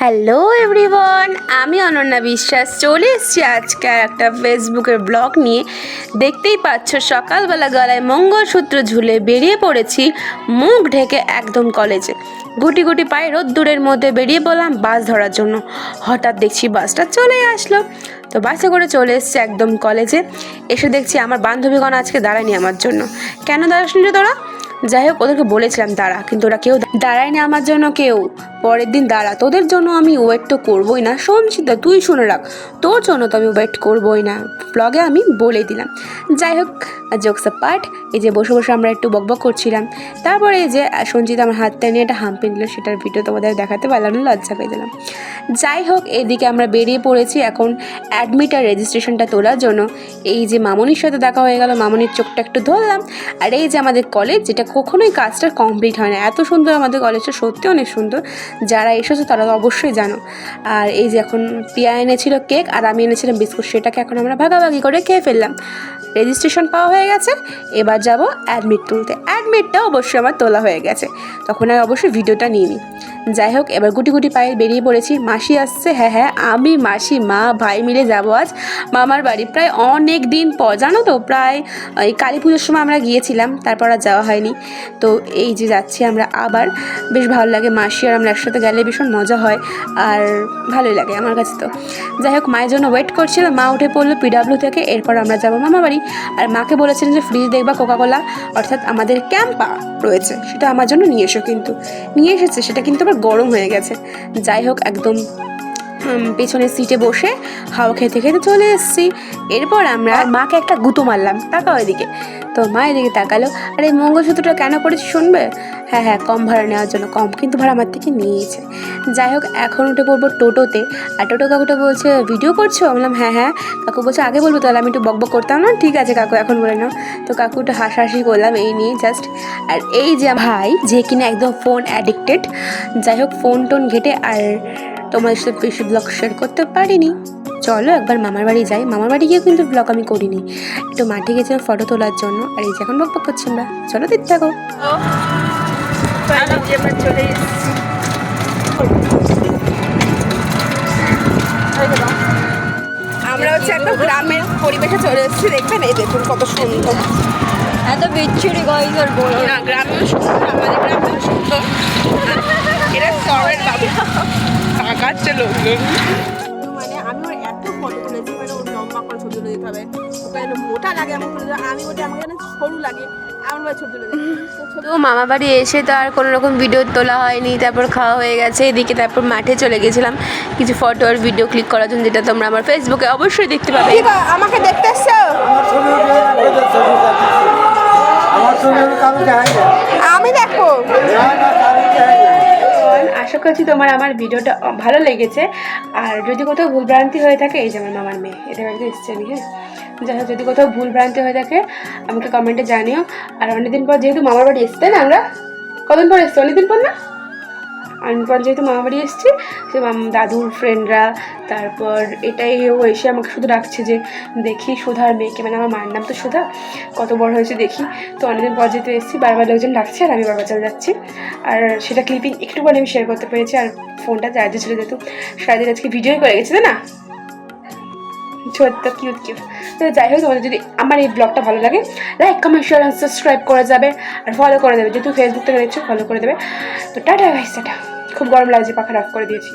Hello everyone আমি অনন্যা বিশ্বাস। চলে এসেছি আজকে একটা ফেসবুকের ব্লগ নিয়ে। দেখতেই পাচ্ছ, সকালবেলা গলায় মঙ্গলসূত্র ঝুলে বেরিয়ে পড়েছি মুখ ঢেকে একদম কলেজে গুটি গুটি পায়ে রোদ্দুরের মধ্যে বেরিয়ে পড়লাম বাস ধরার জন্য। হঠাৎ দেখছি বাসটা চলে আসলো। তো বাসে করে চলে এসছে একদম কলেজে এসে দেখছি আমার বান্ধবীগণ আজকে দাঁড়ায়নি আমার জন্য। কেন দাঁড়াসনি তোরা? যাই হোক, ওদেরকে বলেছিলাম দাঁড়া, কিন্তু ওরা কেউ দাঁড়ায়নি আমার জন্য কেউ। পরের দিন দাঁড়া, তোদের জন্য আমি ওয়েট তো করবোই না। সঞ্চিতা তুই শুনে রাখ, তোর জন্য তো আমি ওয়েট করবোই না। ব্লগে আমি বলে দিলাম। যাই হোক জোকস পার্ট এই যে বসে বসে আমরা একটু বকবক করছিলাম। তারপরে এই যে সঞ্চিতা আমার হাতটা নিয়ে একটা হাম্পি দিল, সেটার ভিডিও তোমাদের দেখাতে পারলাম না লজ্জা পেয়ে দিলাম যাই হোক, এদিকে আমরা বেরিয়ে পড়েছি এখন অ্যাডমিট আর রেজিস্ট্রেশনটা তোলার জন্য। এই যে মামনির সাথে দেখা হয়ে গেল, মামনির চোখটা একটু ধরলাম। আর এই যে আমাদের কলেজ যেটা কখনোই কাজটা কমপ্লিট হয় না। এত সুন্দর আমাদের কলেজটা সত্যি অনেক সুন্দর। যারা এসেছ, তারা তো অবশ্যই জানো। আর এই যে এখন পিয়া এনেছিল কেক আর আমি এনেছিলাম বিস্কুট। সেটাকে এখন আমরা ভাগাভাগি করে খেয়ে ফেললাম। রেজিস্ট্রেশন পাওয়া হয়ে গেছে। এবার যাব অ্যাডমিট তুলতে। অ্যাডমিটটা অবশ্যই আমার তোলা হয়ে গেছে। তখন আর অবশ্যই ভিডিওটা নিয়ে নিই যাই হোক, এবার গুটি গুটি পায়ে বেরিয়ে পড়েছি। মাসি আসছে হ্যাঁ হ্যাঁ আমি, মাসি, মা, ভাই মিলে যাব আজ। মামার বাড়ি প্রায় অনেক দিন পর, জানো তো, প্রায় এই কালী পুজোর সময় আমরা গিয়েছিলাম, তারপর আর যাওয়া হয়নি। তো এই যে যাচ্ছি আমরা আবার। বেশ ভালো লাগে, মাসি আর আমরা একসাথে গেলে ভীষণ মজা হয়, আর ভালোই লাগে আমার কাছে তো। যাই হোক, মায়ের জন্য ওয়েট করছিল মা উঠে পড়ল পিডাব্লিউ থেকে, এরপর আমরা যাব মামা বাড়ি। আর মাকে বলেছিলেন যে ফ্রিজ দেখবা কোকাকোলা অর্থাৎ আমাদের ক্যাম্পা রয়েছে, সেটা আমার জন্য নিয়ে এসো কিন্তু। নিয়ে এসেছে, সেটা কিন্তু আবার গরম হয়ে গেছে। যাই হোক একদম পেছনের সিটে বসে হাওয়া খেতে খেতে চলে এসেছি। এরপর আমরা মাকে একটা গুঁতো মারলাম তাকাও এদিকে। তো মা এদিকে তাকালো আর এই মঙ্গলসূত্রটা কেন করেছি শুনবে? হ্যাঁ হ্যাঁ কম ভাড়া নেওয়ার জন্য কম কিন্তু ভাড়া আমার থেকে নিয়েছে। যাই হোক এখন উঠে পড়ব টোটোতে। আর টোটো কাকুটা বলছে ভিডিও করছ? বললাম হ্যাঁ হ্যাঁ। কাকু বলছে আগে বলব তাহলে আমি একটু বকবক করতাম না? ঠিক আছে কাকু এখন বলে নাও। তো কাকুটা হাসাহাসি করলাম এই নিয়ে জাস্ট আর এই যে ভাই যে কিনা একদম ফোন অ্যাডিক্টেড যাই হোক ফোন টোন ঘেটে আর তোমাদের সাথে বেশি ব্লগ শেয়ার করতে পারিনি। চলো একবার মামার বাড়ি যাই। মামার বাড়ি গিয়েও কিন্তু ব্লগ আমি করিনি। একটু মাঠে গেছিলাম ফটো তোলার জন্য। আর এই যে এখন বকবক করছি আমরা। চলো দেখতে থাকো। আমরা চলে এসেছি আমরা হচ্ছে একদম গ্রামের পরিবেশে চলে এসেছি। দেখবেন? এই দেখুন কত সুন্দর। এত বিচ্ছুরি গাইজ আর বলো। না গ্রামেও সুন্দর আমাদের গ্রামেও সুন্দর। এরা শহরের বাবু। তাকাচ্ছে লোকজন। মানে আমি ওর এত ফটো তুলেছি মানে ওর লম্বা করে ছবি তুলে দিতে হবে। ওকে মোটা লাগে এমন আমি ওটা আমাকে সরু লাগে এমন ভাবে ছবি তুলে দিতে তো মামা বাড়ি এসে তো আর কোনো রকম ভিডিও তোলা হয়নি তারপর খাওয়া হয়ে গেছে এদিকে তারপর মাঠে চলে গেছিলাম। কিছু ফটো আর ভিডিও ক্লিক করার জন্য যেটা তোমরা আমার ফেসবুকে অবশ্যই দেখতে পাবে। আমাকে দেখতে এসছো? আমি দেখো। আশা করছি তোমার আমার ভিডিওটা ভালো লেগেছে। আর যদি কোথাও ভুলভ্রান্তি হয়ে থাকে, এই যে আমার মামার মেয়ে এদের বাড়িতে এসছে আমি হ্যাঁ। যাই যদি কোথাও ভুলভ্রান্তি হয়ে থাকে, আমাকে কমেন্টে জানিও। আর অনেকদিন পর যেহেতু মামার বাড়ি এসছে না আমরা কদিন পর এসছি? অনেকদিন পর না? অনেকদিন পর যেহেতু মামা বাড়ি এসছি সে দাদুর ফ্রেন্ডরা তারপর এটাই ও এসে আমাকে শুধু ডাকছে যে, দেখি সুধার মেয়েকে মানে আমার মায়ের নাম তো সুধা, কত বড় হয়েছে দেখি। তো অনেকদিন পর যেহেতু এসেছি, বারবার লোকজন ডাকছে আর আমি বারবার চলে যাচ্ছি। আর সেটা ক্লিপিং একটুখানি আমি শেয়ার করতে পেরেছি আর ফোনটা চার্জে ছিল যেহেতু, সারাদিন আজকে ভিডিওই করে গেছে, তাই না? ছোট্ট কিউট কিউট তো যাই হোক, তোমাদের যদি আমার এই ব্লগটা ভালো লাগে লাইক কমেন্ট শেয়ার আর সাবস্ক্রাইব করা যাবে আর ফলো করে দেবে। যেহেতু ফেসবুক থেকে দেখছ ফলো করে দেবে। তো টাটা গাইস টাটা। খুব গরম লাগছে পাখা অফ করে দিয়েছি।